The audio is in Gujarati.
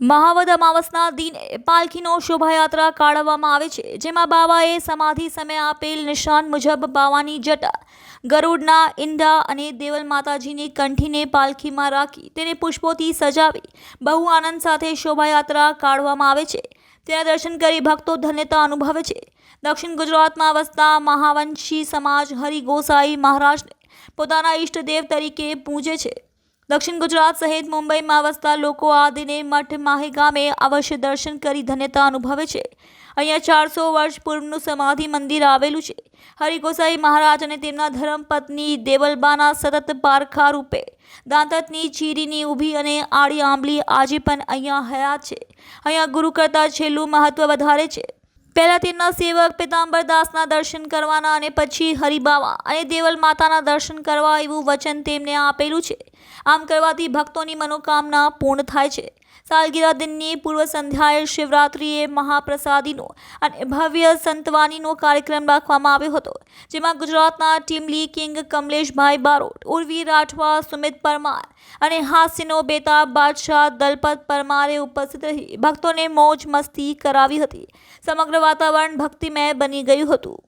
મહાવદ અમાવસના દિને પાલખીનો શોભાયાત્રા કાઢવામાં આવે છે, જેમાં બાવાએ સમાધિ સમયે આપેલ નિશાન મુજબ બાવાની જટા ગરુડના ઈંડા અને દેવલ માતાજીની કંઠીને પાલખીમાં રાખી તેને પુષ્પોથી સજાવી બહુ આનંદ સાથે શોભાયાત્રા કાઢવામાં આવે છે. તેના દર્શન કરી ભક્તો ધન્યતા અનુભવે છે. દક્ષિણ ગુજરાતમાં વસતા મહાવંશી સમાજ હરિ ગોસાઈ મહારાજને પોતાના ઈષ્ટદેવ તરીકે પૂજે છે. દક્ષિણ ગુજરાત સહિત મુંબઈમાં વસતા લોકો આ દિને મઠ માહી ગામે અવશ્ય દર્શન કરી ધન્યતા અનુભવે છે. અહીંયા ચારસો વર્ષ પૂર્વનું સમાધિ મંદિર આવેલું છે. હરિગોસાઈ મહારાજ અને તેમના ધર્મપત્ની દેવલબાના સતત પારખા રૂપે દાંતતની ચીરીની ઊભી અને આડી આંબલી આજે પણ અહીંયા હયાત છે. અહીંયા ગુરુ કરતાં છેલ્લું મહત્ત્વ વધારે છે. પહેલા તેમના સેવક પિતાંબર દાસના દર્શન કરવાના અને પછી હરિબાવા અને દેવલ માતાના દર્શન કરવા એવું વચન તેમને આપેલું છે. આમ કરવાથી ભક્તોની મનોકામના પૂર્ણ થાય છે. સાલગીરા દિનની પૂર્વ સંધ્યાએ શિવરાત્રિએ મહાપ્રસાદીનો અને ભવ્ય સંતવાનીનો કાર્યક્રમ રાખવામાં આવ્યો હતો, જેમાં ગુજરાતના ટીમલી કિંગ કમલેશભાઈ બારોટ, ઉર્વી રાઠવા, સુમિત પરમાર અને હાસ્યનો બેતાબ બાદશાહ દલપત પરમારે ઉપસ્થિત રહી ભક્તોને મોજ મસ્તી કરાવી હતી. સમગ્ર વાતાવરણ ભક્તિમય બની ગયું હતું.